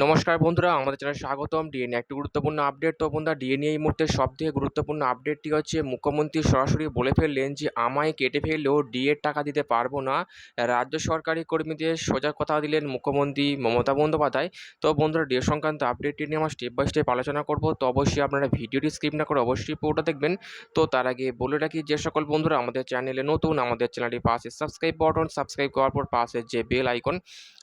নমস্কার বন্ধুরা, আমাদের চ্যানেল স্বাগতম। ডিএনএ একটি গুরুত্বপূর্ণ আপডেট তো বন্ধুরা ডিএনএ এই মুহূর্তে সবথেকে গুরুত্বপূর্ণ আপডেটটি হচ্ছে, মুখ্যমন্ত্রী সরাসরি বলে ফেললেন যে, আমায় কেটে ফেললেও ডিএর টাকা দিতে পারব না। রাজ্য সরকারি কর্মীদের সোজা কথা দিলেন মুখ্যমন্ত্রী মমতা বন্দ্যোপাধ্যায়। তো বন্ধুরা ডিএ সংক্রান্ত আপডেটটি নিয়ে আমরা স্টেপ বাই স্টেপ আলোচনা করব। তো অবশ্যই আপনারা ভিডিওটি স্ক্রিপ না করে অবশ্যই পুরোটা দেখবেন। তো তার আগে বলে রাখি, যে সকল বন্ধুরা, আমাদের চ্যানেলে নতুন, আমাদের চ্যানেলটি পাশে সাবস্ক্রাইব বাটন সাবস্ক্রাইব করার পর পাশে যে বেল আইকন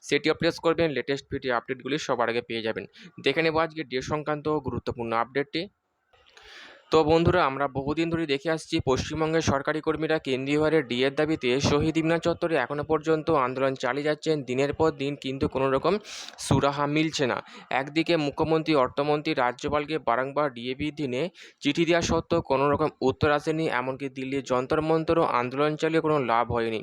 সেটিও প্রেস করবেন। লেটেস্ট ভিডিও আপডেটগুলি সবার আগে পেয়ে যাবেন। দেখে নেব আজকে ডে সংক্রান্ত গুরুত্বপূর্ণ আপডেটটি তো বন্ধুরা, আমরা বহুদিন ধরে দেখে আসছি পশ্চিমবঙ্গের সরকারি কর্মীরা কেন্দ্রীয়ভাবে ডিএর দাবিতে শহীদ ইমরান চত্বরে এখনও পর্যন্ত আন্দোলন চালিয়ে যাচ্ছেন। দিনের পর দিন কিন্তু কোনো রকম সুরাহা মিলছে না। একদিকে মুখ্যমন্ত্রী, অর্থমন্ত্রী, রাজ্যপালকে বারংবার ডিএ দিনে চিঠি দেওয়া সত্ত্বেও কোনো রকম উত্তর আসেনি। এমনকি দিল্লির যন্তর মন্তরও আন্দোলন চালিয়ে কোনো লাভ হয়নি।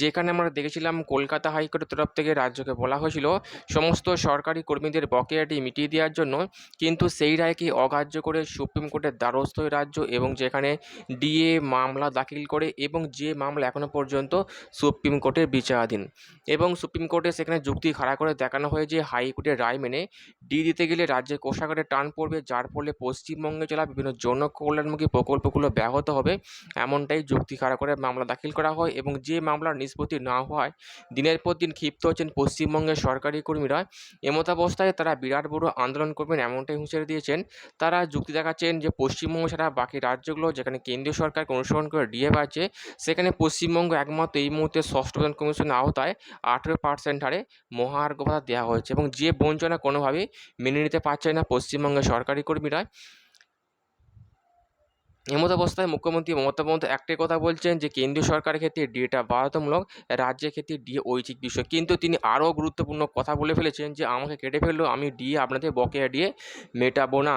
যেখানে আমরা দেখেছিলাম, কলকাতা হাইকোর্টের তরফ থেকে রাজ্যকে বলা হয়েছিল, সমস্ত সরকারি কর্মীদের বকেয়াটি মিটিয়ে দেওয়ার জন্য। কিন্তু সেই রায়কে অগ্রাহ্য করে সুপ্রিম কোর্টের দ্বারস্থ হয়ে রাজ্য এবং যেখানে ডিএ মামলা দাখিল করে এবং যে মামলা এখনও পর্যন্ত সুপ্রিম কোর্টের বিচারাধীন। এবং সুপ্রিম কোর্টে সেখানে যুক্তি খাড়া করে দেখানো হয় যে হাইকোর্টের রায় মেনে ডি দিতে গেলে রাজ্যের কোষাগারে টান পড়বে, যার ফলে পশ্চিমবঙ্গে চলা বিভিন্ন জনকল্যাণমুখী প্রকল্পগুলো ব্যাহত হবে, এমনটাই যুক্তি খাড়া করে মামলা দাখিল করা হয় এবং যে মামলার নিষ্পত্তি না হওয়ায় দিনের পর দিন ক্ষিপ্ত হচ্ছেন পশ্চিমবঙ্গের সরকারি কর্মীরা। এমতাবস্থায় তারা বিরাট বড় আন্দোলন করবেন এমনটাই হুঁশিয়ারি দিয়েছেন। তারা যুক্তি দেখাচ্ছেন যে পশ্চিমবঙ্গ ছাড়া বাকি রাজ্যগুলো, যেখানে কেন্দ্রীয় সরকারকে অনুসরণ করে ডিএ পাচ্ছে সেখানে পশ্চিমবঙ্গ একমাত্র এই মুহূর্তে ষষ্ঠ বেতন কমিশনের আওতায় আঠেরো পার্সেন্ট হারে মহার্ঘ ভাতা দেওয়া হয়েছে এবং যে বঞ্চনা কোনোভাবেই মেনে নিতে পারছে না পশ্চিমবঙ্গের সরকারি কর্মীরা। এমত অবস্থায় মুখ্যমন্ত্রী মমতা বন্দ্যোপাধ্যায় একটাই কথা বলছেন যে, কেন্দ্রীয় সরকারের ক্ষেত্রে ডিএটা বাধ্যতামূলক, রাজ্যের ক্ষেত্রে ডিএ ঐচ্ছিক বিষয় কিন্তু তিনি আরও গুরুত্বপূর্ণ কথা বলে ফেলেছেন যে, আমাকে কেটে ফেললেও আমি ডিএ আপনাদের বকেয়া ডিএ মেটাবো না।